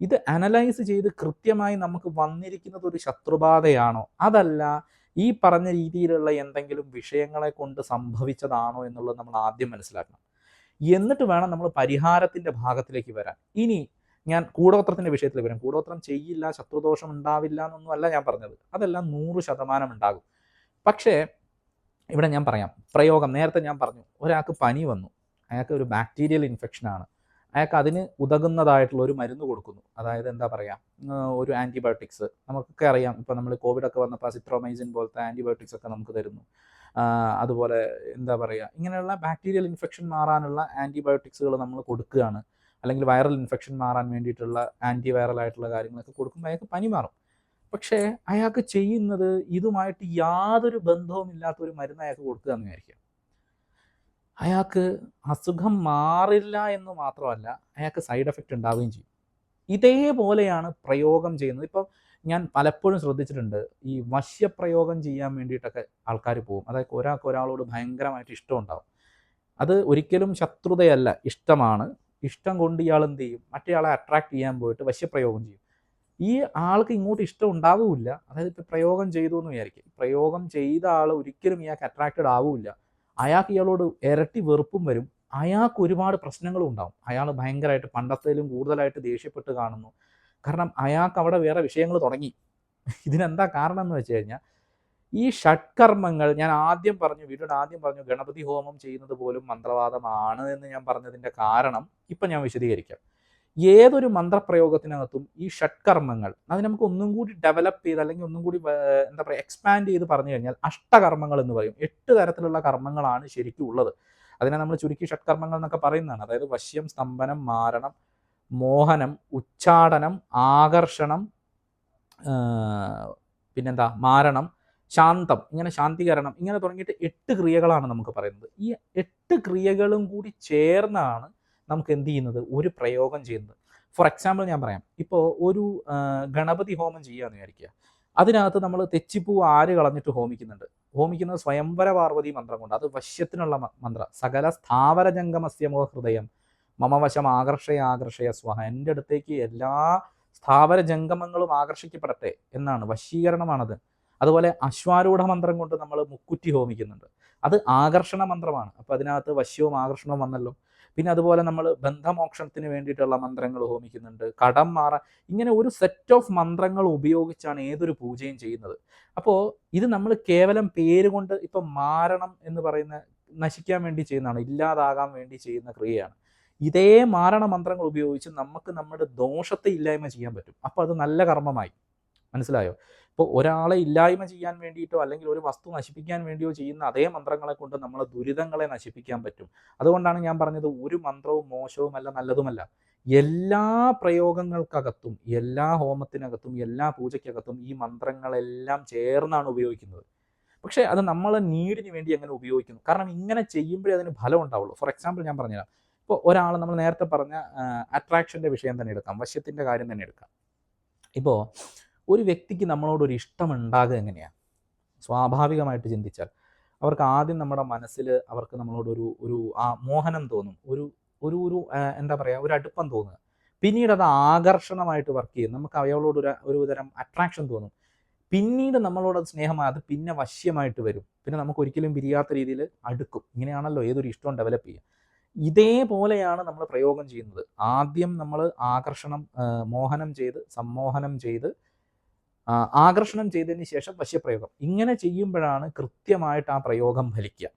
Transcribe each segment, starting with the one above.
ഇത് അനലൈസ് ചെയ്ത് കൃത്യമായി നമുക്ക് വന്നിരിക്കുന്നത് ഒരു ശത്രുബാധയാണോ? അതല്ല ഈ പറഞ്ഞ രീതിയിലുള്ള എന്തെങ്കിലും വിഷയങ്ങളെ കൊണ്ട് സംഭവിച്ചതാണോ എന്നുള്ളത് നമ്മൾ ആദ്യം മനസ്സിലാക്കണം. എന്നിട്ട് വേണം നമ്മൾ പരിഹാരത്തിന്റെ ഭാഗത്തിലേക്ക് വരാൻ. ഇനി ഞാൻ കൂടോത്രത്തിന്റെ വിഷയത്തിൽ വരും. കൂടോത്രം ചെയ്യില്ല ശത്രുദോഷം ഉണ്ടാവില്ല എന്നൊന്നും അല്ല ഞാൻ പറഞ്ഞത്. അതെല്ലാം നൂറ് ശതമാനം ഉണ്ടാകും. പക്ഷേ ഇവിടെ ഞാൻ പറയാം. പ്രയോഗം. നേരത്തെ ഞാൻ പറഞ്ഞു ഒരാൾക്ക് പനി വന്നു. അയാൾക്ക് ഒരു ബാക്ടീരിയൽ ഇൻഫെക്ഷനാണ് അയാൾക്ക് അതിന് ഉതകുന്നതായിട്ടുള്ള ഒരു മരുന്ന് കൊടുക്കുന്നു. അതായത് എന്താ പറയുക ഒരു ആന്റിബയോട്ടിക്സ് നമുക്കൊക്കെ അറിയാം ഇപ്പോൾ നമ്മൾ കോവിഡ് ഒക്കെ വന്നപ്പോൾ സിട്രോമൈസിൻ പോലത്തെ ആന്റിബയോട്ടിക്സ് ഒക്കെ നമുക്ക് തരുന്നു. അതുപോലെ എന്താ പറയുക ഇങ്ങനെയുള്ള ബാക്ടീരിയൽ ഇൻഫെക്ഷൻ മാറാനുള്ള ആന്റിബയോട്ടിക്സുകൾ നമ്മൾ കൊടുക്കുകയാണ്. അല്ലെങ്കിൽ വൈറൽ ഇൻഫെക്ഷൻ മാറാൻ വേണ്ടിയിട്ടുള്ള ആന്റി വൈറൽ ആയിട്ടുള്ള കാര്യങ്ങളൊക്കെ കൊടുക്കുമ്പോൾ അയാൾക്ക് പനി മാറും. പക്ഷേ അയാൾക്ക് ചെയ്യുന്നത് ഇതുമായിട്ട് യാതൊരു ബന്ധവും ഇല്ലാത്ത ഒരു മരുന്ന് അയാൾക്ക് കൊടുക്കുക എന്ന് വിചാരിക്കുക. അയാൾക്ക് അസുഖം മാറില്ല എന്ന് മാത്രമല്ല അയാൾക്ക് സൈഡ് എഫക്റ്റ് ഉണ്ടാവുകയും ചെയ്യും. ഇതേപോലെയാണ് പ്രയോഗം ചെയ്യുന്നത്. ഇപ്പം ഞാൻ പലപ്പോഴും ശ്രദ്ധിച്ചിട്ടുണ്ട് ഈ വശ്യപ്രയോഗം ചെയ്യാൻ വേണ്ടിയിട്ടൊക്കെ ആൾക്കാർ പോകും. അതായത് ഒരാൾക്ക് ഒരാളോട് ഭയങ്കരമായിട്ട് ഇഷ്ടം ഉണ്ടാവും. അത് ഒരിക്കലും ശത്രുതയല്ല ഇഷ്ടമാണ്. ഇഷ്ടം കൊണ്ട് ഇയാൾ എന്ത് ചെയ്യും? മറ്റേയാളെ അട്രാക്ട് ചെയ്യാൻ പോയിട്ട് വശ്യപ്രയോഗം ചെയ്യും. ഈ ആൾക്ക് ഇങ്ങോട്ട് ഇഷ്ടം ഉണ്ടാവില്ല അതായത് ഇപ്പം പ്രയോഗം ചെയ്തു എന്ന് വിചാരിക്കും പ്രയോഗം ചെയ്ത ആൾ ഒരിക്കലും ഇയാൾക്ക് അട്രാക്റ്റഡ് ആവില്ല അയാൾക്ക് ഇയാളോട് ഇരട്ടി വെറുപ്പും വരും. അയാൾക്ക് ഒരുപാട് പ്രശ്നങ്ങളും ഉണ്ടാവും. അയാൾ ഭയങ്കരമായിട്ട് പണ്ടത്തേലും കൂടുതലായിട്ട് ദേഷ്യപ്പെട്ട് കാണുന്നു. കാരണം അയാൾക്ക് അവിടെ വേറെ വിഷയങ്ങൾ തുടങ്ങി. ഇതിനെന്താ കാരണം എന്ന് വെച്ച് കഴിഞ്ഞാൽ ഈ ഷഡ്കർമ്മങ്ങൾ ഞാൻ ആദ്യം പറഞ്ഞു വീട്ടിൽ ആദ്യം പറഞ്ഞു ഗണപതി ഹോമം ചെയ്യുന്നത് പോലും മന്ത്രവാദമാണ് എന്ന് ഞാൻ പറഞ്ഞതിന്റെ കാരണം ഇപ്പം ഞാൻ വിശദീകരിക്കാം. ഏതൊരു മന്ത്രപ്രയോഗത്തിനകത്തും ഈ ഷഡ്കർമ്മങ്ങൾ അത് നമുക്ക് ഒന്നും കൂടി ഡെവലപ്പ് ചെയ്ത് അല്ലെങ്കിൽ ഒന്നും കൂടി എന്താ പറയുക എക്സ്പാൻഡ് ചെയ്ത് പറഞ്ഞു കഴിഞ്ഞാൽ അഷ്ടകർമ്മങ്ങൾ എന്ന് പറയും. എട്ട് തരത്തിലുള്ള കർമ്മങ്ങളാണ് ശരിക്കും ഉള്ളത്. അതിനെ നമ്മൾ ചുരുക്കി ഷഡ്കർമ്മങ്ങൾ എന്നൊക്കെ പറയുന്നതാണ്. അതായത് വശ്യം സ്തംഭനം മാരണം മോഹനം ഉച്ചാടനം ആകർഷണം പിന്നെന്താ മാരണം ശാന്തം ഇങ്ങനെ ശാന്തികരണം ഇങ്ങനെ തുടങ്ങിയിട്ട് എട്ട് ക്രിയകളാണ് നമുക്ക് പറയുന്നത്. ഈ എട്ട് ക്രിയകളും കൂടി ചേർന്നാണ് നമുക്ക് എന്ത് ചെയ്യുന്നത് ഒരു പ്രയോഗം ചെയ്യുന്നത്. ഫോർ എക്സാമ്പിൾ ഞാൻ പറയാം. ഇപ്പോൾ ഒരു ഗണപതി ഹോമം ചെയ്യാന്ന് വിചാരിക്കുക. അതിനകത്ത് നമ്മൾ തെച്ചിപ്പൂ ആര് കളഞ്ഞിട്ട് ഹോമിക്കുന്നുണ്ട്? ഹോമിക്കുന്നത് സ്വയംവര പാർവതി മന്ത്രം കൊണ്ട്. അത് വശ്യത്തിനുള്ള മന്ത്രം. സകല സ്ഥാവര ജംഗമസ്യമോ ഹൃദയം. മമവശം ആകർഷയ ആകർഷയ സ്വഹ. എന്റെ അടുത്തേക്ക് എല്ലാ സ്ഥാവര ജംഗമങ്ങളും ആകർഷിക്കപ്പെടട്ടെ എന്നാണ്. വശീകരണമാണത്. അതുപോലെ അശ്വാരൂഢ മന്ത്രം കൊണ്ട് നമ്മൾ മുക്കുറ്റി ഹോമിക്കുന്നുണ്ട്. അത് ആകർഷണ മന്ത്രമാണ്. അപ്പം അതിനകത്ത് വശ്യവും ആകർഷണവും വന്നല്ലോ. പിന്നെ അതുപോലെ നമ്മൾ ബന്ധമോക്ഷണത്തിന് വേണ്ടിയിട്ടുള്ള മന്ത്രങ്ങൾ ഹോമിക്കുന്നുണ്ട്. കടം മാറാൻ ഇങ്ങനെ ഒരു സെറ്റ് ഓഫ് മന്ത്രങ്ങൾ ഉപയോഗിച്ചാണ് ഏതൊരു പൂജയും ചെയ്യുന്നത്. അപ്പോൾ ഇത് നമ്മൾ കേവലം പേര് കൊണ്ട് ഇപ്പം മാരണം എന്ന് പറയുന്ന നശിക്കാൻ വേണ്ടി ചെയ്യുന്നതാണ് ഇല്ലാതാകാൻ വേണ്ടി ചെയ്യുന്ന ക്രിയയാണ്. ഇതേ മാരണ മന്ത്രങ്ങൾ ഉപയോഗിച്ച് നമുക്ക് നമ്മുടെ ദോഷത്തെ ഇല്ലായ്മ ചെയ്യാൻ പറ്റും. അപ്പോൾ അത് നല്ല കർമ്മമായി. മനസ്സിലായോ? ഇപ്പോൾ ഒരാളെ ഇല്ലായ്മ ചെയ്യാൻ വേണ്ടിയിട്ടോ അല്ലെങ്കിൽ ഒരു വസ്തു നശിപ്പിക്കാൻ വേണ്ടിയോ ചെയ്യുന്ന അതേ മന്ത്രങ്ങളെ കൊണ്ട് നമ്മൾ ദുരിതങ്ങളെ നശിപ്പിക്കാൻ പറ്റും. അതുകൊണ്ടാണ് ഞാൻ പറഞ്ഞത് ഒരു മന്ത്രവും മോശവുമല്ല നല്ലതുമല്ല. എല്ലാ പ്രയോഗങ്ങൾക്കകത്തും എല്ലാ ഹോമത്തിനകത്തും എല്ലാ പൂജയ്ക്കകത്തും ഈ മന്ത്രങ്ങളെല്ലാം ചേർന്നാണ് ഉപയോഗിക്കുന്നത്. പക്ഷേ അത് നമ്മൾ നീടിന് വേണ്ടി അങ്ങനെ ഉപയോഗിക്കുന്നു? കാരണം ഇങ്ങനെ ചെയ്യുമ്പോഴേ അതിന് ഫലം ഉണ്ടാവുള്ളൂ. ഫോർ എക്സാമ്പിൾ ഞാൻ പറഞ്ഞുതരാം. ഇപ്പോൾ ഒരാൾ നമ്മൾ നേരത്തെ പറഞ്ഞ അട്രാക്ഷന്റെ വിഷയം തന്നെ എടുക്കാം. വശ്യത്തിന്റെ കാര്യം തന്നെ എടുക്കാം. ഇപ്പോൾ ഒരു വ്യക്തിക്ക് നമ്മളോടൊരു ഇഷ്ടം ഉണ്ടാകുക എങ്ങനെയാണ് സ്വാഭാവികമായിട്ട് ചിന്തിച്ചാൽ അവർക്ക് ആദ്യം നമ്മുടെ മനസ്സിൽ അവർക്ക് നമ്മളോടൊരു ഒരു ആ മോഹനം തോന്നും ഒരു ഒരു ഒരു എന്താ പറയുക ഒരു അടുപ്പം തോന്നുക. പിന്നീട് അത് ആകർഷണമായിട്ട് വർക്ക് ചെയ്യും. നമുക്ക് അയാളോട് ഒരു തരം അട്രാക്ഷൻ തോന്നും. പിന്നീട് നമ്മളോട് സ്നേഹമായി അത് പിന്നെ വശ്യമായിട്ട് വരും. പിന്നെ നമുക്ക് ഒരിക്കലും പിരിയാത്ത രീതിയിൽ അടുക്കും. ഇങ്ങനെയാണല്ലോ ഏതൊരു ഇഷ്ടവും ഡെവലപ്പ് ചെയ്യുക. ഇതേപോലെയാണ് നമ്മൾ പ്രയോഗം ചെയ്യുന്നത്. ആദ്യം നമ്മൾ ആകർഷണം മോഹനം ചെയ്ത് സമ്മോഹനം ചെയ്ത് ആകർഷണം ചെയ്തതിന് ശേഷം വശ്യപ്രയോഗം ഇങ്ങനെ ചെയ്യുമ്പോഴാണ് കൃത്യമായിട്ട് ആ പ്രയോഗം ഫലിക്കുക.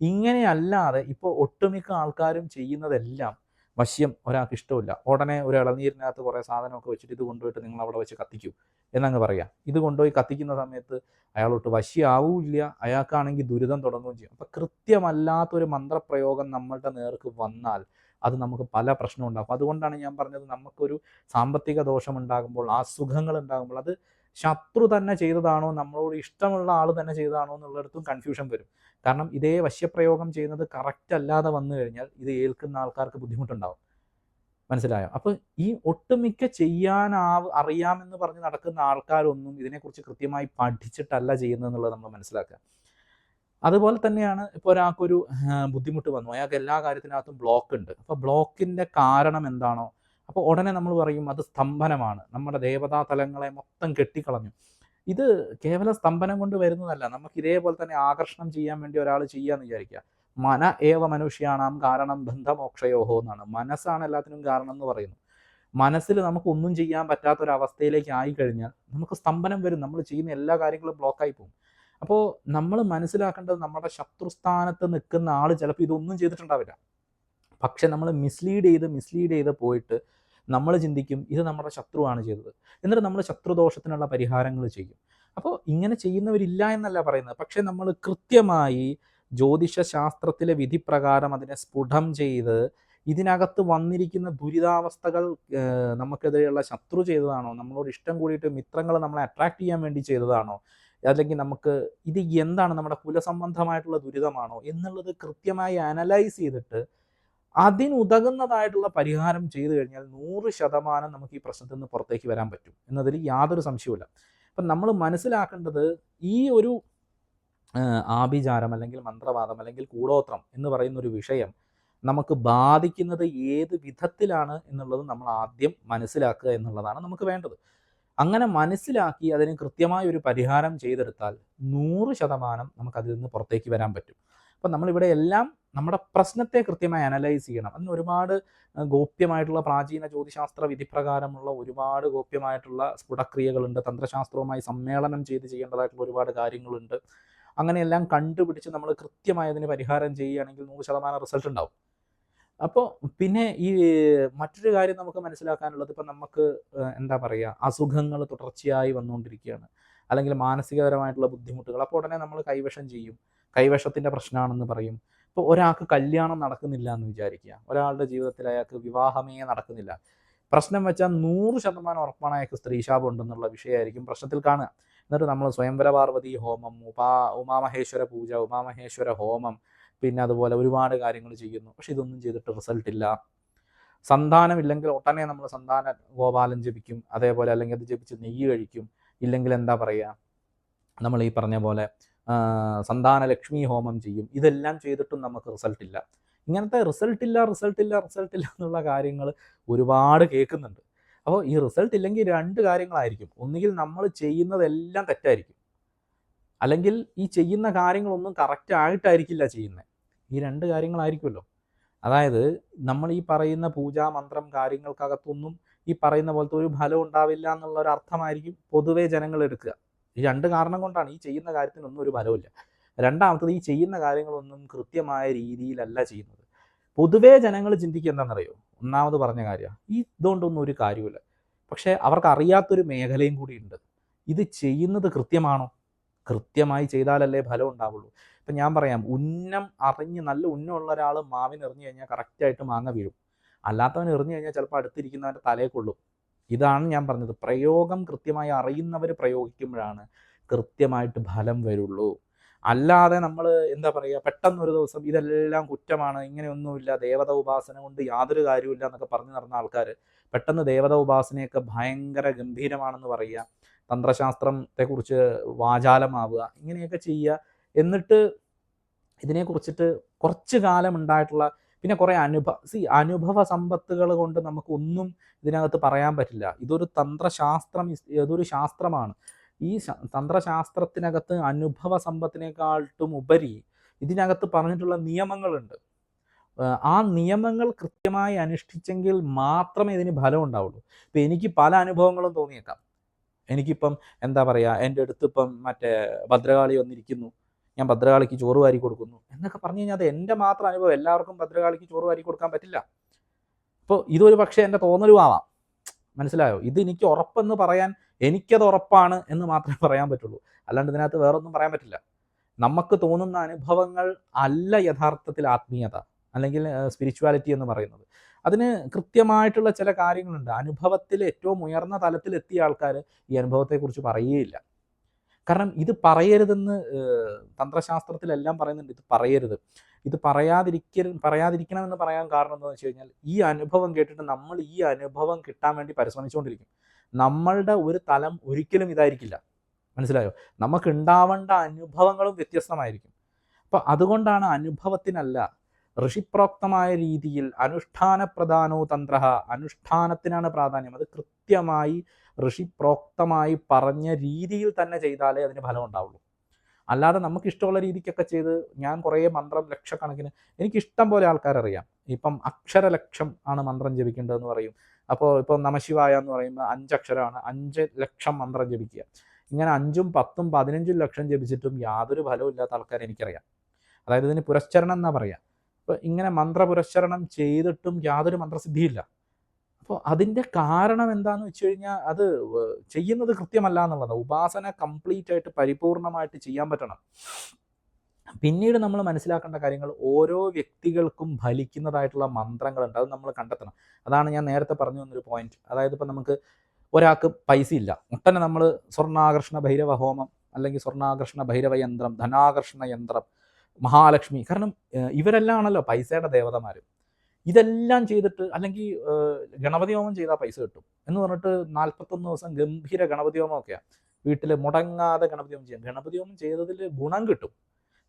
ഇങ്ങനെയല്ലാതെ ഇപ്പോൾ ഒട്ടുമിക്ക ആൾക്കാരും ചെയ്യുന്നതെല്ലാം വശ്യം ഒരാൾക്ക് ഇഷ്ടമില്ല ഉടനെ ഒരു ഇളനീരിനകത്ത് കുറേ സാധനമൊക്കെ വെച്ചിട്ട് ഇത് കൊണ്ടുപോയിട്ട് നിങ്ങൾ അവിടെ വെച്ച് കത്തിക്കൂ എന്നങ്ങ് പറയാം. ഇത് കൊണ്ടുപോയി കത്തിക്കുന്ന സമയത്ത് അയാളോട്ട് വശ്യാവൂല്ല. അയാൾക്കാണെങ്കിൽ ദുരിതം തുടങ്ങുകയും ചെയ്യും. അപ്പം കൃത്യമല്ലാത്തൊരു മന്ത്രപ്രയോഗം നമ്മളുടെ നേർക്ക് വന്നാൽ അത് നമുക്ക് പല പ്രശ്നവും ഉണ്ടാകും അതുകൊണ്ടാണ് ഞാൻ പറഞ്ഞത് നമുക്കൊരു സാമ്പത്തിക ദോഷം ഉണ്ടാകുമ്പോൾ സുഖങ്ങൾ ഉണ്ടാകുമ്പോൾ അത് ശത്രു തന്നെ ചെയ്തതാണോ നമ്മളോട് ഇഷ്ടമുള്ള ആൾ തന്നെ ചെയ്തതാണോ എന്നുള്ളിടത്തും കൺഫ്യൂഷൻ വരും. കാരണം ഇതേ വശ്യപ്രയോഗം ചെയ്യുന്നത് കറക്റ്റ് അല്ലാതെ വന്നു കഴിഞ്ഞാൽ ഇത് ഏൽക്കുന്ന ആൾക്കാർക്ക് ബുദ്ധിമുട്ടുണ്ടാവും. മനസ്സിലായോ? അപ്പോൾ ഈ ഒട്ടുമിക്ക ചെയ്യാനാവ് അറിയാമെന്ന് പറഞ്ഞ് നടക്കുന്ന ആൾക്കാരൊന്നും ഇതിനെക്കുറിച്ച് കൃത്യമായി പഠിച്ചിട്ടല്ല ചെയ്യുന്നത് എന്നുള്ളത് നമ്മൾ മനസ്സിലാക്കുക. അതുപോലെ തന്നെയാണ് ഇപ്പോൾ ഒരാൾക്കൊരു ബുദ്ധിമുട്ട് വന്നു. അയാൾക്ക് എല്ലാ കാര്യത്തിനകത്തും ബ്ലോക്ക് ഉണ്ട്. അപ്പോൾ ബ്ലോക്കിന്റെ കാരണം എന്താണോ അപ്പോൾ ഉടനെ നമ്മൾ പറയും അത് സ്തംഭനമാണ്. നമ്മുടെ ദേവതാ തലങ്ങളെ മൊത്തം കെട്ടിക്കളഞ്ഞു. ഇത് കേവല സ്തംഭനം കൊണ്ട് വരുന്നതല്ല. നമുക്ക് ഇതേപോലെ തന്നെ ആകർഷണം ചെയ്യാൻ വേണ്ടി ഒരാൾ ചെയ്യാന്ന് വിചാരിക്കുക. മന ഏവ മനുഷ്യാണാം കാരണം ബന്ധമോക്ഷയോഹോ എന്നാണ്. മനസ്സാണ് എല്ലാത്തിനും കാരണം എന്ന് പറയുന്നു. മനസ്സിൽ നമുക്ക് ഒന്നും ചെയ്യാൻ പറ്റാത്തൊരവസ്ഥയിലേക്ക് ഒരു അവസ്ഥയിലേക്ക് ആയി കഴിഞ്ഞാൽ നമുക്ക് സ്തംഭനം വരും. നമ്മൾ ചെയ്യുന്ന എല്ലാ കാര്യങ്ങളും ബ്ലോക്കായി പോകും. അപ്പോൾ നമ്മൾ മനസ്സിലാക്കേണ്ടത് നമ്മുടെ ശത്രുസ്ഥാനത്ത് നിൽക്കുന്ന ആൾ ചിലപ്പോൾ ഇതൊന്നും ചെയ്തിട്ടുണ്ടാവില്ല. പക്ഷെ നമ്മൾ മിസ്ലീഡ് ചെയ്ത് മിസ്ലീഡ് ചെയ്ത് പോയിട്ട് നമ്മൾ ചിന്തിക്കും ഇത് നമ്മുടെ ശത്രുവാണ് ചെയ്തത്. എന്നിട്ട് നമ്മൾ ശത്രുദോഷത്തിനുള്ള പരിഹാരങ്ങൾ ചെയ്യും. അപ്പോൾ ഇങ്ങനെ ചെയ്യുന്നവരില്ല എന്നല്ല പറയുന്നത്. പക്ഷെ നമ്മൾ കൃത്യമായി ജ്യോതിഷ ശാസ്ത്രത്തിലെ വിധി പ്രകാരം അതിനെ സ്ഫുടം ചെയ്ത് ഇതിനകത്ത് വന്നിരിക്കുന്ന ദുരിതാവസ്ഥകൾ നമുക്കെതിരെയുള്ള ശത്രു ചെയ്തതാണോ നമ്മളോട് ഇഷ്ടം കൂടിയിട്ട് മിത്രങ്ങൾ നമ്മളെ അട്രാക്ട് ചെയ്യാൻ വേണ്ടി ചെയ്തതാണോ അല്ലെങ്കിൽ നമുക്ക് ഇത് എന്താണ് നമ്മുടെ കുലസംബന്ധമായിട്ടുള്ള ദുരിതമാണോ എന്നുള്ളത് കൃത്യമായി അനലൈസ് ചെയ്തിട്ട് അതിനുതകുന്നതായിട്ടുള്ള പരിഹാരം ചെയ്തു കഴിഞ്ഞാൽ നൂറ് ശതമാനം നമുക്ക് ഈ പ്രശ്നത്തിൽ നിന്ന് പുറത്തേക്ക് വരാൻ പറ്റും എന്നതിൽ യാതൊരു സംശയവുമില്ല. അപ്പം നമ്മൾ മനസ്സിലാക്കേണ്ടത് ഈ ഒരു ആഭിചാരം അല്ലെങ്കിൽ മന്ത്രവാദം അല്ലെങ്കിൽ കൂടോത്രം എന്ന് പറയുന്ന ഒരു വിഷയം നമുക്ക് ബാധിക്കുന്നത് ഏത് വിധത്തിലാണ് എന്നുള്ളത് നമ്മൾ ആദ്യം മനസ്സിലാക്കുക എന്നുള്ളതാണ് നമുക്ക് വേണ്ടത്. അങ്ങനെ മനസ്സിലാക്കി അതിന് കൃത്യമായ ഒരു പരിഹാരം ചെയ്തെടുത്താൽ നൂറ് ശതമാനം നമുക്ക് അതിൽ നിന്ന് പുറത്തേക്ക് വരാൻ പറ്റും. അപ്പം നമ്മളിവിടെ എല്ലാം നമ്മുടെ പ്രശ്നത്തെ കൃത്യമായി അനലൈസ് ചെയ്യണം. അതിന് ഒരുപാട് ഗോപ്യമായിട്ടുള്ള പ്രാചീന ജ്യോതിശാസ്ത്ര വിധിപ്രകാരമുള്ള ഒരുപാട് ഗോപ്യമായിട്ടുള്ള സ്ഫുടക്രിയകളുണ്ട്. തന്ത്രശാസ്ത്രവുമായി സമ്മേളനം ചെയ്ത് ചെയ്യേണ്ടതായിട്ടുള്ള ഒരുപാട് കാര്യങ്ങളുണ്ട്. അങ്ങനെയെല്ലാം കണ്ടുപിടിച്ച് നമ്മൾ കൃത്യമായി അതിന് പരിഹാരം ചെയ്യുകയാണെങ്കിൽ നൂറ് ശതമാനം റിസൾട്ട് ഉണ്ടാവും. അപ്പോൾ പിന്നെ ഈ മറ്റൊരു കാര്യം നമുക്ക് മനസ്സിലാക്കാനുള്ളത് ഇപ്പം നമുക്ക് എന്താ പറയുക അസുഖങ്ങൾ തുടർച്ചയായി വന്നുകൊണ്ടിരിക്കുകയാണ്. അല്ലെങ്കിൽ മാനസികപരമായിട്ടുള്ള ബുദ്ധിമുട്ടുകൾ അപ്പോൾ ഉടനെ നമ്മൾ കൈവശം ചെയ്യും. കൈവശത്തിന്റെ പ്രശ്നമാണെന്ന് പറയും. ഇപ്പോൾ ഒരാൾക്ക് കല്യാണം നടക്കുന്നില്ല എന്ന് വിചാരിക്കുക. ഒരാളുടെ ജീവിതത്തിൽ അയാൾക്ക് വിവാഹമേ നടക്കുന്നില്ല. പ്രശ്നം വെച്ചാൽ നൂറ് ശതമാനം ഉറപ്പാണ് അയാൾക്ക് സ്ത്രീശാപം ഉണ്ടെന്നുള്ള വിഷയമായിരിക്കും പ്രശ്നത്തിൽ കാണുക. എന്നിട്ട് നമ്മൾ സ്വയംവര പാർവതി ഹോമം ഉപാ ഉമാമഹേശ്വര പൂജ ഉമാമഹേശ്വര ഹോമം പിന്നെ അതുപോലെ ഒരുപാട് കാര്യങ്ങൾ ചെയ്യുന്നു. പക്ഷെ ഇതൊന്നും ചെയ്തിട്ട് റിസൾട്ട് ഇല്ല. സന്താനമില്ലെങ്കിൽ ഒട്ടനെ നമ്മൾ സന്താന ഗോപാലൻ ജപിക്കും. അതേപോലെ അല്ലെങ്കിൽ അത് ജപിച്ച് നെയ്യ് കഴിക്കും. ഇല്ലെങ്കിൽ എന്താ പറയുക നമ്മൾ ഈ പറഞ്ഞ പോലെ സന്താന ലക്ഷ്മി ഹോമം ചെയ്യും. ഇതെല്ലാം ചെയ്തിട്ടും നമുക്ക് റിസൾട്ട് ഇല്ല. ഇങ്ങനത്തെ റിസൾട്ട് ഇല്ല റിസൾട്ട് ഇല്ല റിസൾട്ട് ഇല്ല എന്നുള്ള കാര്യങ്ങൾ ഒരുപാട് കേൾക്കുന്നുണ്ട്. അപ്പോൾ ഈ റിസൾട്ട് ഇല്ലെങ്കിൽ രണ്ട് കാര്യങ്ങളായിരിക്കും. ഒന്നുകിൽ നമ്മൾ ചെയ്യുന്നതെല്ലാം തെറ്റായിരിക്കും. അല്ലെങ്കിൽ ഈ ചെയ്യുന്ന കാര്യങ്ങളൊന്നും കറക്റ്റ് ആയിട്ടായിരിക്കില്ല ചെയ്യുന്നത് ഈ രണ്ട് കാര്യങ്ങളായിരിക്കുമല്ലോ. അതായത് നമ്മൾ ഈ പറയുന്ന പൂജാ മന്ത്രം കാര്യങ്ങൾക്കകത്തൊന്നും ഈ പറയുന്ന പോലത്തെ ഒരു ഫലം ഉണ്ടാവില്ല എന്നുള്ള ഒരു അർത്ഥമായിരിക്കും പൊതുവെ ജനങ്ങൾ എടുക്കുക. ഈ രണ്ട് കാരണം കൊണ്ടാണ് ഈ ചെയ്യുന്ന കാര്യത്തിനൊന്നും ഒരു ഫലമില്ല രണ്ടാമത്തത് ഈ ചെയ്യുന്ന കാര്യങ്ങളൊന്നും കൃത്യമായ രീതിയിലല്ല ചെയ്യുന്നത്. പൊതുവേ ജനങ്ങൾ ചിന്തിക്കുക എന്താണെന്നറിയോ? ഒന്നാമത് പറഞ്ഞ കാര്യമാണ് ഈ ഇതുകൊണ്ടൊന്നും ഒരു കാര്യമില്ല പക്ഷേ അവർക്ക് അറിയാത്തൊരു മേഖലയും കൂടി ഉണ്ട്. ഇത് ചെയ്യുന്നത് കൃത്യമാണോ? കൃത്യമായി ചെയ്താലല്ലേ ഫലം ഉണ്ടാവുള്ളൂ. ഇപ്പം ഞാൻ പറയാം ഉന്നം അറിഞ്ഞ് നല്ല ഉന്നമുള്ള ഒരാൾ മാവിന് എറിഞ്ഞു കഴിഞ്ഞാൽ കറക്റ്റായിട്ട് മാങ്ങ വീഴും. അല്ലാത്തവൻ എറിഞ്ഞു കഴിഞ്ഞാൽ ചിലപ്പോൾ അടുത്തിരിക്കുന്നവന്റെ തലയെ കൊള്ളും. ഇതാണ് ഞാൻ പറഞ്ഞത്. പ്രയോഗം കൃത്യമായി അറിയുന്നവർ പ്രയോഗിക്കുമ്പോഴാണ് കൃത്യമായിട്ട് ഫലം വരുള്ളൂ. അല്ലാതെ നമ്മൾ എന്താ പറയുക പെട്ടെന്ന് ഒരു ദിവസം ഇതെല്ലാം കുറ്റമാണ് ഇങ്ങനെയൊന്നുമില്ല ദേവത ഉപാസന കൊണ്ട് യാതൊരു കാര്യമില്ല എന്നൊക്കെ പറഞ്ഞു നടന്ന ആൾക്കാർ പെട്ടെന്ന് ദേവത ഉപാസനയൊക്കെ ഭയങ്കര ഗംഭീരമാണെന്ന് പറയുക. തന്ത്രശാസ്ത്രത്തെക്കുറിച്ച് വാചാലമാവുക ഇങ്ങനെയൊക്കെ ചെയ്യുക. എന്നിട്ട് ഇതിനെക്കുറിച്ചിട്ട് കുറച്ച് കാലം ഉണ്ടായിട്ടുള്ള പിന്നെ കുറേ അനുഭവ സി അനുഭവ സമ്പത്തുകൾ കൊണ്ട് നമുക്ക് ഒന്നും ഇതിനകത്ത് പറയാൻ പറ്റില്ല. ഇതൊരു തന്ത്രശാസ്ത്രം ഇതൊരു ശാസ്ത്രമാണ്. ഈ തന്ത്രശാസ്ത്രത്തിനകത്ത് അനുഭവ സമ്പത്തിനേക്കാട്ടും ഉപരി ഇതിനകത്ത് പറഞ്ഞിട്ടുള്ള നിയമങ്ങളുണ്ട്. ആ നിയമങ്ങൾ കൃത്യമായി അനുഷ്ഠിച്ചെങ്കിൽ മാത്രമേ ഇതിന് ഫലം ഉണ്ടാവുള്ളൂ. ഇപ്പം എനിക്ക് പല അനുഭവങ്ങളും തോന്നിയേക്കാം. എനിക്കിപ്പം എന്താ പറയുക എന്റെ അടുത്ത് ഇപ്പം മറ്റേ ഭദ്രകാളി വന്നിരിക്കുന്നു. ഞാൻ ഭദ്രകാളിക്ക് ചോറ് വാരി കൊടുക്കുന്നു. എന്നൊക്കെ പറഞ്ഞു കഴിഞ്ഞാൽ അത് എന്റെ മാത്രം അനുഭവം. എല്ലാവർക്കും ഭദ്രകാളിക്ക് ചോറ് വാരി കൊടുക്കാൻ പറ്റില്ല. അപ്പോൾ ഇതൊരു പക്ഷേ എന്റെ തോന്നലുമാവാം. മനസ്സിലായോ? ഇത് എനിക്ക് ഉറപ്പെന്ന് പറയാൻ എനിക്കത് ഉറപ്പാണ് എന്ന് മാത്രമേ പറയാൻ പറ്റുള്ളൂ. അല്ലാണ്ട് ഇതിനകത്ത് വേറൊന്നും പറയാൻ പറ്റില്ല. നമുക്ക് തോന്നുന്ന അനുഭവങ്ങൾ അല്ല യഥാർത്ഥത്തിൽ ആത്മീയത. അല്ലെങ്കിൽ സ്പിരിച്വാലിറ്റി എന്ന് പറയുന്നത്. അതിന് കൃത്യമായിട്ടുള്ള ചില കാര്യങ്ങളുണ്ട്. അനുഭവത്തിൽ ഏറ്റവും ഉയർന്ന തലത്തിൽ എത്തിയ ആൾക്കാർ ഈ അനുഭവത്തെക്കുറിച്ച് പറയുകയില്ല. കാരണം ഇത് പറയരുതെന്ന് തന്ത്രശാസ്ത്രത്തിലെല്ലാം പറയുന്നുണ്ട്. ഇത് പറയരുത്. ഇത് പറയാതിരിക്ക പറയാതിരിക്കണമെന്ന് പറയാൻ കാരണം എന്താണെന്ന് വെച്ച് കഴിഞ്ഞാൽ ഈ അനുഭവം കേട്ടിട്ട് നമ്മൾ ഈ അനുഭവം കിട്ടാൻ വേണ്ടി പരിശ്രമിച്ചുകൊണ്ടിരിക്കും. നമ്മളുടെ ഒരു തലം ഒരിക്കലും ഇതായിരിക്കില്ല. മനസ്സിലായോ? നമുക്ക് ഉണ്ടാവേണ്ട അനുഭവങ്ങളും വ്യത്യസ്തമായിരിക്കും. അപ്പോൾ അതുകൊണ്ടാണ് അനുഭവത്തിനല്ല ഋഷിപ്രോക്തമായ രീതിയിൽ അനുഷ്ഠാന പ്രധാനോ തന്ത്ര അനുഷ്ഠാനത്തിനാണ് പ്രാധാന്യം. അത് കൃത്യമായി ഋഷിപ്രോക്തമായി പറഞ്ഞ രീതിയിൽ തന്നെ ചെയ്താലേ അതിന് ഫലം ഉണ്ടാവുള്ളൂ. അല്ലാതെ നമുക്ക് ഇഷ്ടമുള്ള രീതിക്കൊക്കെ ചെയ്ത് ഞാൻ കുറേ മന്ത്രം ലക്ഷക്കണക്കിന് എനിക്ക് ഇഷ്ടം പോലെ ആൾക്കാരറിയാം. ഇപ്പം അക്ഷരലക്ഷം ആണ് മന്ത്രം ജപിക്കേണ്ടതെന്ന് പറയും. അപ്പോൾ ഇപ്പം നമശിവായ എന്ന് പറയുമ്പോൾ അഞ്ചക്ഷരമാണ്. അഞ്ച് ലക്ഷം മന്ത്രം ജപിക്കുക. ഇങ്ങനെ അഞ്ചും പത്തും പതിനഞ്ചും ലക്ഷം ജപിച്ചിട്ടും യാതൊരു ഫലവും ഇല്ലാത്ത ആൾക്കാരെ എനിക്കറിയാം. അതായത് ഇതിന് പുരസ്ചരണം എന്നാ പറയാ. അപ്പോൾ ഇങ്ങനെ മന്ത്രപുരസ്ചരണം ചെയ്തിട്ടും യാതൊരു മന്ത്രസിദ്ധിയില്ല. അപ്പോൾ അതിന്റെ കാരണം എന്താന്ന് വെച്ച് കഴിഞ്ഞാൽ അത് ചെയ്യുന്നത് കൃത്യമല്ല എന്നുള്ളതാണ് ഉപാസന കംപ്ലീറ്റ് ആയിട്ട് പരിപൂർണമായിട്ട് ചെയ്യാൻ പറ്റണം. പിന്നീട് നമ്മൾ മനസ്സിലാക്കേണ്ട കാര്യങ്ങൾ ഓരോ വ്യക്തികൾക്കും ഫലിക്കുന്നതായിട്ടുള്ള മന്ത്രങ്ങളുണ്ട്. അത് നമ്മൾ കണ്ടെത്തണം. അതാണ് ഞാൻ നേരത്തെ പറഞ്ഞു തന്നൊരു പോയിന്റ് അതായത് ഇപ്പം നമുക്ക് ഒരാൾക്ക് പൈസ ഇല്ല ഉടനെ നമ്മൾ സ്വർണാകർഷണ ഭൈരവ ഹോമം അല്ലെങ്കിൽ സ്വർണാകർഷണ ഭൈരവ യന്ത്രം ധനാകർഷണ യന്ത്രം മഹാലക്ഷ്മി. കാരണം ഏഹ്, ഇവരെല്ലാം ആണല്ലോ പൈസയുടെ ദേവതമാർ ഇതെല്ലാം ചെയ്തിട്ട് അല്ലെങ്കിൽ ഗണപതി ഹോമം ചെയ്താൽ പൈസ കിട്ടും എന്ന് പറഞ്ഞിട്ട് നാൽപ്പത്തൊന്ന് ദിവസം ഗംഭീര ഗണപതി ഹോമം ഒക്കെയാണ് വീട്ടിൽ മുടങ്ങാതെ ഗണപതി ഹോമം ചെയ്യാം. ഗണപതി ഹോമം ചെയ്തതിൽ ഗുണം കിട്ടും.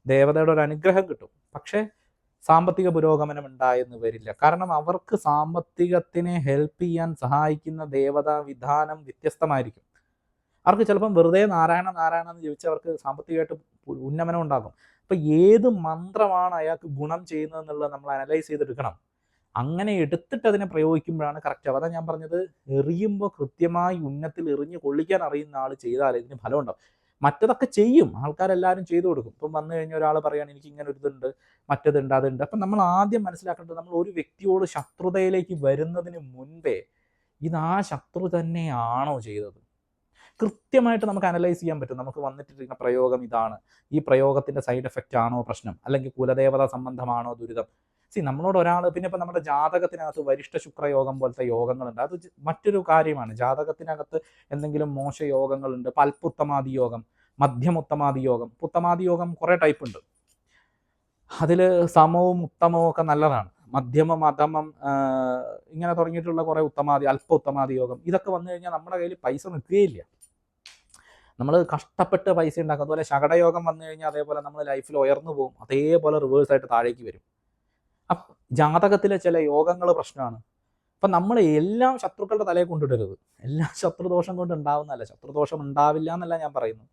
ദേവതയുടെ ഒരു അനുഗ്രഹം കിട്ടും. പക്ഷേ സാമ്പത്തിക പുരോഗമനം ഉണ്ടായെന്ന് വരില്ല. കാരണം അവർക്ക് സാമ്പത്തികത്തിനെ ഹെൽപ്പ് ചെയ്യാൻ സഹായിക്കുന്ന ദേവതാ വിധാനം വ്യത്യസ്തമായിരിക്കും. അവർക്ക് ചിലപ്പം വെറുതെ നാരായണ നാരായണ എന്ന് ചോദിച്ചാൽ അവർക്ക് സാമ്പത്തികമായിട്ട് ഉന്നമനം ഉണ്ടാകും. അപ്പൊ ഏത് മന്ത്രമാണ് അയാൾക്ക് ഗുണം ചെയ്യുന്നതെന്നുള്ളത് നമ്മൾ അനലൈസ് ചെയ്തെടുക്കണം. അങ്ങനെ എടുത്തിട്ട് അതിനെ പ്രയോഗിക്കുമ്പോഴാണ് കറക്റ്റ് അതാണ് അതാ ഞാൻ പറഞ്ഞത് എറിയുമ്പോൾ കൃത്യമായി ഉന്നത്തിൽ എറിഞ്ഞ് കൊള്ളിക്കാൻ അറിയുന്ന ആൾ ചെയ്താൽ ഇതിന് ഫലം ഉണ്ടാവും മറ്റതൊക്കെ ചെയ്യും. ആൾക്കാരെല്ലാവരും ചെയ്തു കൊടുക്കും. ഇപ്പം വന്നു കഴിഞ്ഞാൽ ഒരാൾ പറയുകയാണ് എനിക്ക് ഇങ്ങനെ ഒരു ഇതുണ്ട് മറ്റതുണ്ട് അതുണ്ട്. അപ്പം നമ്മൾ ആദ്യം മനസ്സിലാക്കേണ്ടത് നമ്മൾ ഒരു വ്യക്തിയോട് ശത്രുതയിലേക്ക് വരുന്നതിന് മുൻപേ ഇത് ആ ശത്രു തന്നെയാണോ ചെയ്തത്? കൃത്യമായിട്ട് നമുക്ക് അനലൈസ് ചെയ്യാൻ പറ്റും. നമുക്ക് വന്നിട്ടിരിക്കുന്ന പ്രയോഗം ഇതാണ്. ഈ പ്രയോഗത്തിന്റെ സൈഡ് എഫക്റ്റ് ആണോ പ്രശ്നം? അല്ലെങ്കിൽ കുലദേവത സംബന്ധമാണോ ദുരിതം? സി നമ്മളോട് ഒരാൾ പിന്നെ ഇപ്പം നമ്മുടെ ജാതകത്തിനകത്ത് വരിഷ്ഠ ശുക്രയോഗം പോലത്തെ യോഗങ്ങളുണ്ട്. അത് മറ്റൊരു കാര്യമാണ്. ജാതകത്തിനകത്ത് എന്തെങ്കിലും മോശ യോഗങ്ങളുണ്ട്. ഇപ്പം അല്പുത്തമാദി യോഗം മധ്യമുത്തമാതി യോഗം. പുത്തമാദി യോഗം കുറേ ടൈപ്പ് ഉണ്ട്. അതിൽ സമവും ഉത്തമവും ഒക്കെ നല്ലതാണ്. മധ്യമം അധമം ഇങ്ങനെ തുടങ്ങിയിട്ടുള്ള കുറേ ഉത്തമാതി അല്പ ഉത്തമാതി യോഗം. ഇതൊക്കെ വന്നു കഴിഞ്ഞാൽ നമ്മുടെ കയ്യിൽ പൈസ നിൽക്കുകയില്ല. നമ്മൾ കഷ്ടപ്പെട്ട് പൈസ ഉണ്ടാക്കും. അതുപോലെ ശകടയോഗം വന്നു കഴിഞ്ഞാൽ അതേപോലെ നമ്മൾ ലൈഫിൽ ഉയർന്നു പോകും. അതേപോലെ റിവേഴ്സ് ആയിട്ട് താഴേക്ക് വരും. അപ്പം ജാതകത്തിലെ ചില യോഗങ്ങൾ പ്രശ്നമാണ്. അപ്പം നമ്മൾ എല്ലാം ശത്രുക്കളുടെ തലയിൽ കൊണ്ടിടരുത്. എല്ലാം ശത്രുദോഷം കൊണ്ട് ഉണ്ടാവുന്നതല്ല. ശത്രുദോഷം ഉണ്ടാവില്ല എന്നല്ല ഞാൻ പറയുന്നത്.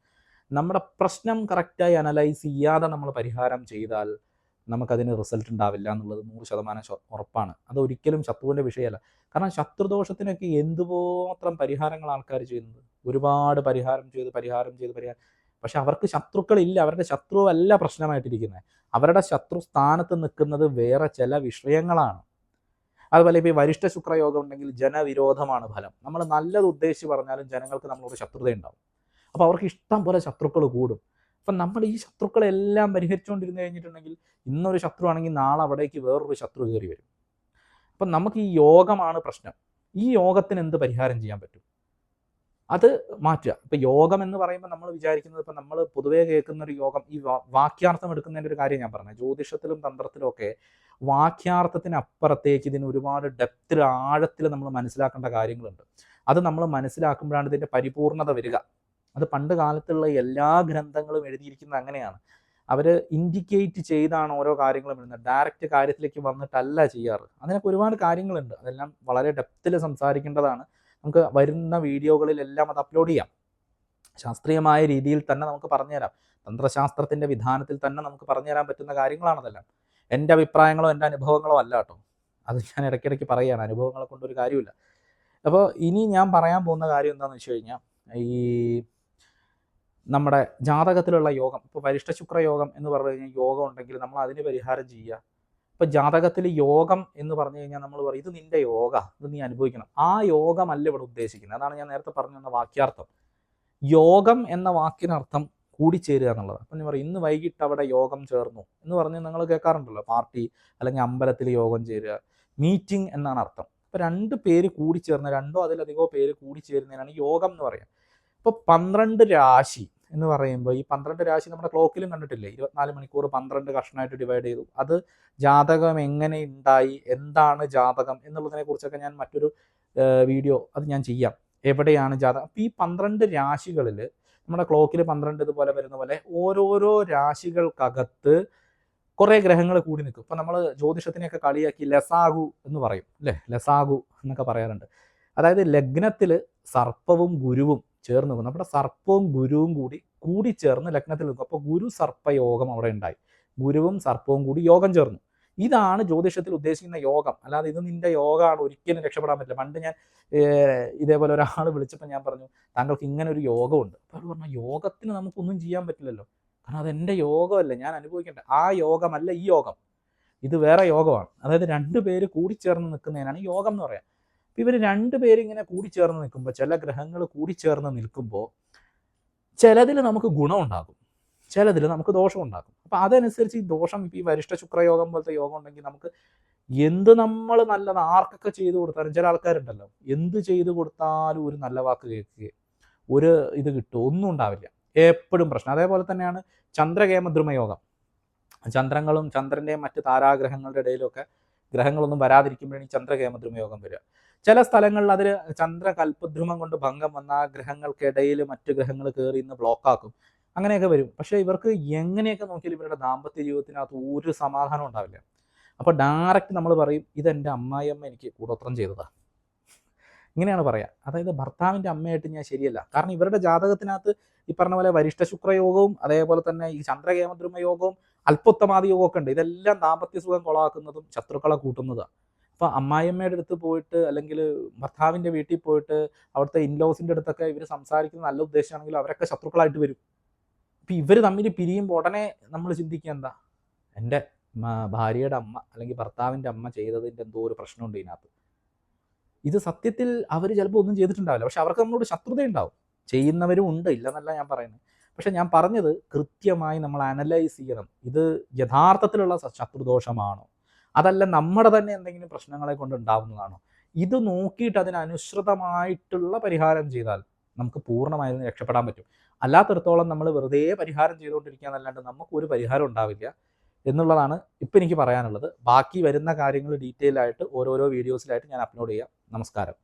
നമ്മുടെ പ്രശ്നം കറക്റ്റായി അനലൈസ് ചെയ്യാതെ നമ്മൾ പരിഹാരം ചെയ്താൽ നമുക്കതിന് റിസൾട്ട് ഉണ്ടാവില്ല എന്നുള്ളത് നൂറ് ശതമാനം ഉറപ്പാണ്. അത് ഒരിക്കലും ശത്രുവിന്റെ വിഷയമല്ല. കാരണം ശത്രുദോഷത്തിനൊക്കെ എന്തുമാത്രം പരിഹാരങ്ങൾ ആൾക്കാർ ചെയ്യുന്നത്? ഒരുപാട് പരിഹാരം ചെയ്ത് പരിഹാരം ചെയ്ത് പരിഹാരം. പക്ഷെ അവർക്ക് ശത്രുക്കളില്ല. അവരുടെ ശത്രുവല്ല പ്രശ്നമായിട്ടിരിക്കുന്നത്. അവരുടെ ശത്രു സ്ഥാനത്ത് നിൽക്കുന്നത് വേറെ ചില വിഷയങ്ങളാണ്. അതുപോലെ ഇപ്പോൾ ഈ വരിഷ്ഠ ശുക്രയോഗം ഉണ്ടെങ്കിൽ ജനവിരോധമാണ് ഫലം. നമ്മൾ നല്ലത് ഉദ്ദേശിച്ച് പറഞ്ഞാലും ജനങ്ങൾക്ക് നമ്മളോട് ശത്രുതയുണ്ടാവും. അപ്പോൾ അവർക്ക് ഇഷ്ടം പോലെ ശത്രുക്കൾ കൂടും. അപ്പം നമ്മൾ ഈ ശത്രുക്കളെല്ലാം പരിഹരിച്ചുകൊണ്ടിരുന്ന് കഴിഞ്ഞിട്ടുണ്ടെങ്കിൽ ഇന്നൊരു ശത്രു ആണെങ്കിൽ നാളെ അവിടേക്ക് വേറൊരു ശത്രു കയറി വരും. അപ്പം നമുക്ക് ഈ യോഗമാണ് പ്രശ്നം. ഈ യോഗത്തിന് എന്ത് പരിഹാരം ചെയ്യാൻ പറ്റും? അത് മാറ്റുക. ഇപ്പം യോഗം എന്ന് പറയുമ്പോൾ നമ്മൾ വിചാരിക്കുന്നത് ഇപ്പം നമ്മൾ പൊതുവേ കേൾക്കുന്ന ഒരു യോഗം ഈ വാക്യാർത്ഥം എടുക്കുന്നതിന്റെ ഒരു കാര്യം ഞാൻ പറഞ്ഞത് ജ്യോതിഷത്തിലും തന്ത്രത്തിലും ഒക്കെ വാക്യാർത്ഥത്തിനപ്പുറത്തേക്ക് ഇതിന് ഒരുപാട് ഡെപ്തിൽ ആഴത്തിൽ നമ്മൾ മനസ്സിലാക്കേണ്ട കാര്യങ്ങളുണ്ട്. അത് നമ്മൾ മനസ്സിലാക്കുമ്പോഴാണ് ഇതിന്റെ പരിപൂർണത വരിക. അത് പണ്ട് കാലത്തുള്ള എല്ലാ ഗ്രന്ഥങ്ങളും എഴുതിയിരിക്കുന്നത് അങ്ങനെയാണ്. അവർ ഇൻഡിക്കേറ്റ് ചെയ്താണ് ഓരോ കാര്യങ്ങളും എഴുതുന്നത്. ഡയറക്റ്റ് കാര്യത്തിലേക്ക് വന്നിട്ടല്ല ചെയ്യാറ്. അതിനൊക്കെ ഒരുപാട് കാര്യങ്ങളുണ്ട്. അതെല്ലാം വളരെ ഡെപ്തിൽ സംസാരിക്കേണ്ടതാണ്. നമുക്ക് വരുന്ന വീഡിയോകളിലെല്ലാം അത് അപ്ലോഡ് ചെയ്യാം. ശാസ്ത്രീയമായ രീതിയിൽ തന്നെ നമുക്ക് പറഞ്ഞുതരാം. തന്ത്രശാസ്ത്രത്തിന്റെ വിധാനത്തിൽ തന്നെ നമുക്ക് പറഞ്ഞുതരാൻ പറ്റുന്ന കാര്യങ്ങളാണതെല്ലാം എന്റെ അഭിപ്രായങ്ങളോ എന്റെ അനുഭവങ്ങളോ അല്ല കേട്ടോ. അത് ഞാൻ ഇടയ്ക്കിടയ്ക്ക് പറയുകയാണ്. അനുഭവങ്ങളെ കൊണ്ടൊരു കാര്യമില്ല അപ്പോൾ ഇനി ഞാൻ പറയാൻ പോകുന്ന കാര്യം എന്താണെന്ന് വെച്ച് കഴിഞ്ഞാൽ ഈ നമ്മുടെ ജാതകത്തിലുള്ള യോഗം ഇപ്പോൾ വരിഷ്ഠ ശുക്ര യോഗം എന്ന് പറഞ്ഞു കഴിഞ്ഞാൽ യോഗം ഉണ്ടെങ്കിൽ നമ്മൾ അതിന് പരിഹാരം ചെയ്യുക. ഇപ്പം ജാതകത്തിൽ യോഗം എന്ന് പറഞ്ഞു കഴിഞ്ഞാൽ നമ്മൾ പറയും ഇത് നിന്റെ യോഗ ഇത് നീ അനുഭവിക്കണം. ആ യോഗമല്ല ഇവിടെ ഉദ്ദേശിക്കുന്നത്. അതാണ് ഞാൻ നേരത്തെ പറഞ്ഞു തന്ന വാക്യാർത്ഥം. യോഗം എന്ന വാക്കിനർത്ഥം കൂടിച്ചേരുക എന്നുള്ളത്. അപ്പം ഞാൻ പറയും ഇന്ന് വൈകിട്ട് അവിടെ യോഗം ചേർന്നു എന്ന് പറഞ്ഞ് നിങ്ങൾ കേൾക്കാറുണ്ടല്ലോ പാർട്ടി അല്ലെങ്കിൽ അമ്പലത്തിൽ യോഗം ചേരുക. മീറ്റിംഗ് എന്നാണ് അർത്ഥം. ഇപ്പം രണ്ട് പേര് കൂടിച്ചേർന്ന രണ്ടോ അതിലധികമോ പേര് കൂടിച്ചേരുന്നതിനാണ് യോഗം എന്ന് പറയുക. ഇപ്പോൾ പന്ത്രണ്ട് രാശി എന്ന് പറയുമ്പോൾ ഈ പന്ത്രണ്ട് രാശി നമ്മുടെ ക്ലോക്കിലും കണ്ടിട്ടില്ലേ? ഇരുപത്തിനാല് മണിക്കൂർ പന്ത്രണ്ട് കഷ്ണമായിട്ട് ഡിവൈഡ് ചെയ്തു. അത് ജാതകം എങ്ങനെ ഉണ്ടായി എന്താണ് ജാതകം എന്നുള്ളതിനെ കുറിച്ചൊക്കെ ഞാൻ മറ്റൊരു വീഡിയോ അത് ഞാൻ ചെയ്യാം. എവിടെയാണ് ജാതകം അപ്പോൾ ഈ പന്ത്രണ്ട് രാശികളിൽ നമ്മുടെ ക്ലോക്കിൽ പന്ത്രണ്ട് ഇതുപോലെ വരുന്ന പോലെ ഓരോരോ രാശികൾക്കകത്ത് കുറേ ഗ്രഹങ്ങൾ കൂടി നിൽക്കും. ഇപ്പം നമ്മൾ ജ്യോതിഷത്തിനെയൊക്കെ കളിയാക്കി ലസാഗു എന്ന് പറയും അല്ലേ? ലസാഗു എന്നൊക്കെ പറയാറുണ്ട്. അതായത് ലഗ്നത്തിൽ സർപ്പവും ഗുരുവും ചേർന്ന് നിൽക്കുന്നു. നമ്മുടെ സർപ്പവും ഗുരുവും കൂടി കൂടി ചേർന്ന് ലഗ്നത്തിൽ നിൽക്കും അപ്പോൾ ഗുരു സർപ്പയോഗം അവിടെ ഉണ്ടായി. ഗുരുവും സർപ്പവും കൂടി യോഗം ചേർന്നു. ഇതാണ് ജ്യോതിഷത്തിൽ ഉദ്ദേശിക്കുന്ന യോഗം. അല്ലാതെ ഇത് നിന്റെ യോഗമാണ് ഒരിക്കലും രക്ഷപ്പെടാൻ പറ്റില്ല. പണ്ട് ഞാൻ ഇതേപോലെ ഒരാൾ വിളിച്ചപ്പോൾ ഞാൻ പറഞ്ഞു താങ്കൾക്ക് ഇങ്ങനെ ഒരു യോഗമുണ്ട്. അപ്പോൾ അവർ പറഞ്ഞു യോഗത്തിന് നമുക്കൊന്നും ചെയ്യാൻ പറ്റില്ലല്ലോ. കാരണം അതെന്റെ യോഗമല്ല. ഞാൻ അനുഭവിക്കേണ്ട ആ യോഗമല്ല ഈ യോഗം. ഇത് വേറെ യോഗമാണ്. അതായത് രണ്ട് പേര് കൂടിച്ചേർന്ന് നിൽക്കുന്നതിനാണ് യോഗം എന്ന് പറയാം. ഇവർ രണ്ട് പേര് ഇങ്ങനെ കൂടിച്ചേർന്ന് നിൽക്കുമ്പോൾ ചില ഗ്രഹങ്ങൾ കൂടിച്ചേർന്ന് നിൽക്കുമ്പോൾ ചിലതിൽ നമുക്ക് ഗുണമുണ്ടാകും ചിലതിൽ നമുക്ക് ദോഷം ഉണ്ടാക്കും അപ്പം അതനുസരിച്ച് ഈ ദോഷം ഈ വരിഷ്ഠ ശുക്രയോഗം പോലത്തെ യോഗം ഉണ്ടെങ്കിൽ നമുക്ക് എന്ത് നമ്മൾ നല്ലത് ആർക്കൊക്കെ ചെയ്തു കൊടുത്താലും ചില ആൾക്കാരുണ്ടല്ലോ എന്ത് ചെയ്തു കൊടുത്താലും ഒരു നല്ല വാക്ക് കേൾക്കുകയും ഒരു ഇത് കിട്ടും ഒന്നും ഉണ്ടാവില്ല. എപ്പോഴും പ്രശ്നം. അതേപോലെ തന്നെയാണ് ചന്ദ്രകേമദ്രുമ യോഗം ചന്ദ്രങ്ങളും ചന്ദ്രന്റെയും മറ്റ് താരാഗ്രഹങ്ങളുടെ ഇടയിലൊക്കെ ഗ്രഹങ്ങളൊന്നും വരാതിരിക്കുമ്പോഴാണ് ഈ ചന്ദ്രകേമദ്രുമ യോഗം വരിക. ചില സ്ഥലങ്ങളിൽ അതിൽ ചന്ദ്ര കൽപ്പദ്രുമം കൊണ്ട് ഭംഗം വന്ന ആ ഗ്രഹങ്ങൾക്കിടയിൽ മറ്റു ഗ്രഹങ്ങൾ കയറി ഇന്ന് ബ്ലോക്കാക്കും അങ്ങനെയൊക്കെ വരും. പക്ഷേ ഇവർക്ക് എങ്ങനെയൊക്കെ നോക്കിയാലും ഇവരുടെ ദാമ്പത്യ ജീവിതത്തിനകത്ത് ഒരു സമാധാനം ഉണ്ടാവില്ല. അപ്പോൾ ഡയറക്റ്റ് നമ്മൾ പറയും ഇതെന്റെ അമ്മായിയമ്മ എനിക്ക് കൂടോത്രം ചെയ്തതാ. ഇങ്ങനെയാണ് പറയുക അതായത് ഭർത്താവിന്റെ അമ്മയായിട്ട് ഞാൻ ശരിയല്ല. കാരണം ഇവരുടെ ജാതകത്തിനകത്ത് ഈ പറഞ്ഞ പോലെ വരിഷ്ഠ ശുക്രയോഗവും അതേപോലെ തന്നെ ഈ ചന്ദ്രകേമദ്രുമ യോഗവും അല്പോത്തമാതി യോഗവും ഒക്കെ ഉണ്ട്. ഇതെല്ലാം ദാമ്പത്യ സുഖം കൊളാക്കുന്നതും ശത്രുക്കളെ കൂട്ടുന്നതാണ് അപ്പോൾ അമ്മായിയമ്മയുടെ അടുത്ത് പോയിട്ട് അല്ലെങ്കിൽ ഭർത്താവിന്റെ വീട്ടിൽ പോയിട്ട് അവിടുത്തെ ഇൻലോസിന്റെ അടുത്തൊക്കെ ഇവർ സംസാരിക്കുന്ന നല്ല ഉദ്ദേശമാണെങ്കിൽ അവരൊക്കെ ശത്രുക്കളായിട്ട് വരും. ഇപ്പം ഇവർ തമ്മിൽ പിരിയുമ്പോൾ ഉടനെ നമ്മൾ ചിന്തിക്കുക എന്താ? എന്റെ ഭാര്യയുടെ അമ്മ അല്ലെങ്കിൽ ഭർത്താവിന്റെ അമ്മ ചെയ്തതിന്റെ എന്തോ ഒരു പ്രശ്നമുണ്ട് ഇതിനകത്ത്. ഇത് സത്യത്തിൽ അവർ ചിലപ്പോൾ ഒന്നും ചെയ്തിട്ടുണ്ടാവില്ല. പക്ഷെ അവർക്ക് നമ്മളോട് ശത്രുത ഉണ്ടാവും ചെയ്യുന്നവരും ഉണ്ട് ഇല്ലെന്നല്ല ഞാൻ പറയുന്നത്. പക്ഷെ ഞാൻ പറഞ്ഞത് കൃത്യമായി നമ്മൾ അനലൈസ് ചെയ്യണം. ഇത് യഥാർത്ഥത്തിലുള്ള ശത്രുദോഷമാണോ? അതല്ല നമ്മുടെ തന്നെ എന്തെങ്കിലും പ്രശ്നങ്ങളെ കൊണ്ട് ഉണ്ടാവുന്നതാണോ? ഇത് നോക്കിയിട്ട് അതിനനുസൃതമായിട്ടുള്ള പരിഹാരം ചെയ്താൽ നമുക്ക് പൂർണമായി രക്ഷപ്പെടാൻ പറ്റും. അല്ലാത്തടത്തോളം നമ്മൾ വെറുതെ പരിഹാരം ചെയ്തുകൊണ്ടിരിക്കുക എന്നല്ലാണ്ട് നമുക്ക് ഒരു പരിഹാരം ഉണ്ടാവില്ല എന്നുള്ളതാണ് ഇപ്പം എനിക്ക് പറയാനുള്ളത്. ബാക്കി വരുന്ന കാര്യങ്ങൾ ഡീറ്റെയിൽ ആയിട്ട് ഓരോരോ വീഡിയോസിലായിട്ട് ഞാൻ അപ്ലോഡ് ചെയ്യാം. നമസ്കാരം.